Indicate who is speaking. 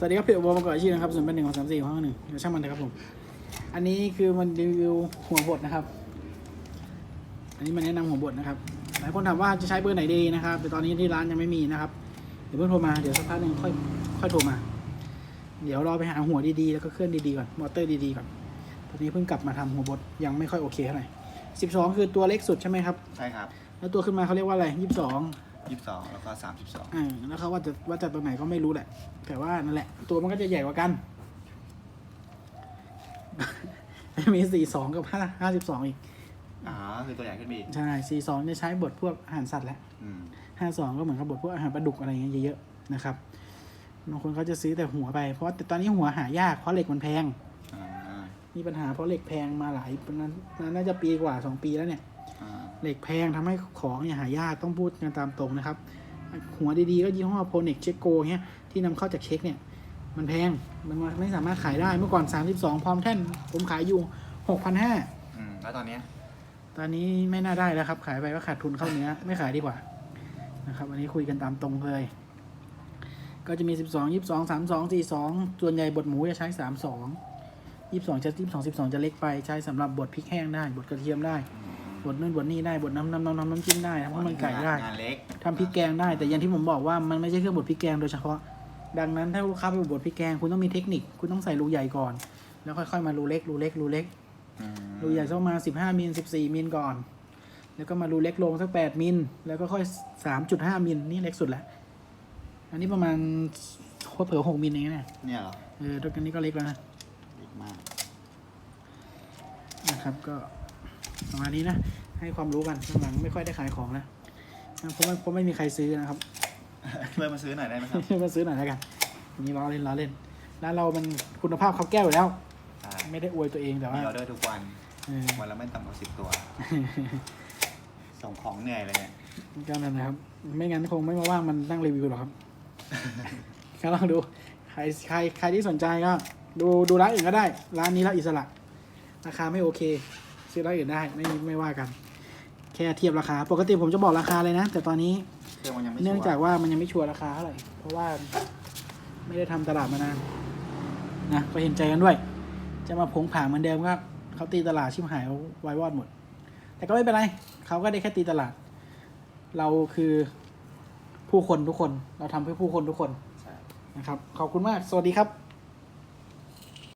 Speaker 1: สวัสดีครับเพจบอลประกอบอาชีพนะครับส่วนเป็นหนึ่งของสามสี่ห้องหนึ่งเดี๋ยวช่างมันนะครับผม อันนี้คือมันรีวิวหัวบทนะครับ อันนี้มันแนะนำหัวบทนะครับ หลายคนถามว่าจะใช้เบอร์ไหนดีนะครับ แต่ตอนนี้ที่ร้านยังไม่มีนะครับ เดี๋ยวเพิ่งโทรมา เดี๋ยวสักพักหนึ่งค่อยค่อยโทรมา เดี๋ยวรอไปหาหัวดีๆ แล้วก็เครื่องดีๆก่อน มอเตอร์ดีๆก่อน ตอนนี้เพิ่งกลับมาทำหัวบทยังไม่ค่อยโอเคเท่าไหร่สิบสองคือตัวเล็กสุดใช่ไหมครับ
Speaker 2: ใช่ครับ
Speaker 1: แล้วตัวขึ้นมาเขาเรียกว่าอะไรยี่สิบสอง
Speaker 2: ยี่สิบสองแล้วก็สามสิบสอง
Speaker 1: อ่าแล้วเขาว่าจะว่าจะตรงไหนก็ไม่รู้แหละ แต่ว่านั่นแหละ ตัวมันก็จะใหญ่กว่ากันมีสี่สองกับห้าห้าสิบสองอีก
Speaker 2: อ๋อคือตัวใหญ่ขึ้นมาอีก
Speaker 1: ใช่สี่สองจะใช้บทพวกอาหารสัตว์แหละ
Speaker 2: อืม
Speaker 1: ห้าสองก็เหมือนกับบทพวกอาหารปลาดุกอะไรเงี้ยเยอะๆนะครับบางคนเขาจะซื้อแต่หัวไป เพราะแต่ตอนนี้หัวหายากเพราะเหล็กมันแพง
Speaker 2: อ่า
Speaker 1: มีปัญหาเพราะเหล็กแพงมาหลายนั้นน่าจะปีกว่าสองปีแล้วเนี่ย
Speaker 2: อ่า
Speaker 1: เหล็กแพงทำให้ของเนี่ยหายากต้องพูดกันตามตรงนะครับ หัวดีๆก็ยี่ห้อโพเน็กเชโกเงี้ยที่นำเข้าจากเช็กเนี่ย มันแพงมันไม่สามารถขายได้เมื่อก่อน 32 พร้อมแท่น ผมขายอยู่ 6,500
Speaker 2: อืมแล้วตอนเนี้ย
Speaker 1: ตอนนี้ไม่น่าได้แล้วครับ ขายไปก็ขาดทุนเข้าเนื้อไม่ขายดีกว่านะครับอันนี้คุยกันตามตรงเลย ก็จะมี 12 22 32 42 ส่วนใหญ่บดหมูจะใช้ 32 22จะ22 12 จะเล็กไปใช้สำหรับบดพริกแห้งได้บดกระเทียมได้ บดนู่นบดนี่ได้บดน้ำน้ำน้ำน้ำน้ำจิ้มได้ทำข้าวมันไก่ได้
Speaker 2: งานเล็ก
Speaker 1: ทำพริกแกงได้ แต่อย่างที่ผมบอกว่ามันไม่ใช่เครื่องบดพริกแกงโดยเฉพาะ ดังนั้นถ้าลูกค้าไปบดพริกแกงคุณต้องมีเทคนิค คุณต้องใส่รูใหญ่ก่อน แล้วค่อยๆมารูเล็กรูเล็กรูเล็ก
Speaker 2: อืม
Speaker 1: รูใหญ่สักประมาณ15มิล14มิลก่อน แล้วก็มารูเล็กลงสัก8มิลแล้วก็ค่อย3.5มิลนี่เล็กสุดแล้วอันนี้ประมาณเผื่อ6มิลเองนะ
Speaker 2: เนี่ยเหรอ
Speaker 1: เออตัวนี้ก็เล็กแล้วนะ
Speaker 2: เล็กมาก
Speaker 1: นะครับก็ ประมาณนี้นะ ให้ความรู้กันหลังๆไม่ค่อยได้ขายของแล้วเพราะว่าเพราะไม่มีใครซื้อนะครับ
Speaker 2: ช่วยมาซื้อหน่อยได้ไหมครับ
Speaker 1: มาซื้อหน่อยแล้วกันวันนี้ล้อเล่นล้อเล่นร้านเรามันคุณภาพเขาแก้วอยู่แล้ว
Speaker 2: ใช่
Speaker 1: ไม่ได้อวยตัวเองแต่ว่า
Speaker 2: มีออเดอร์ทุกวัน
Speaker 1: เออ
Speaker 2: วันละไม่ต่ำกว่าสิบตัว ส่งของเหนื่อยเลยเนี่ย
Speaker 1: ก็นั่นนะครับ ไม่งั้นคงไม่มาว่างมันนั่งรีวิวหรอกครับก็ลองดู ใครใครใครที่สนใจก็ ดูดูร้านอื่นก็ได้ ร้านนี้แล้วอิสระ ราคาไม่โอเค ซื้อร้านอื่นได้ไม่ไม่ว่ากัน แค่เทียบราคา ปกติผมจะบอกราคาเลยนะ แต่ตอนนี้
Speaker 2: เครื่องมันยังไม่
Speaker 1: เนื่อง
Speaker 2: ชัวร์
Speaker 1: จากว่ามันยังไม่ชัวร์ราคาเท่าไหร่เพราะว่าไม่ได้ทำตลาดมานานนะก็เห็นใจกันด้วย จะมาผงผางเหมือนเดิมก็เขาตีตลาดชิมหายวายวอดหมด แต่ก็ไม่เป็นไรเขาก็ได้แค่ตีตลาด เราคือผู้คนทุกคนเราทำเพื่อผู้คนทุกคน
Speaker 2: ใช่
Speaker 1: นะครับขอบคุณมาก สวัสดีครับ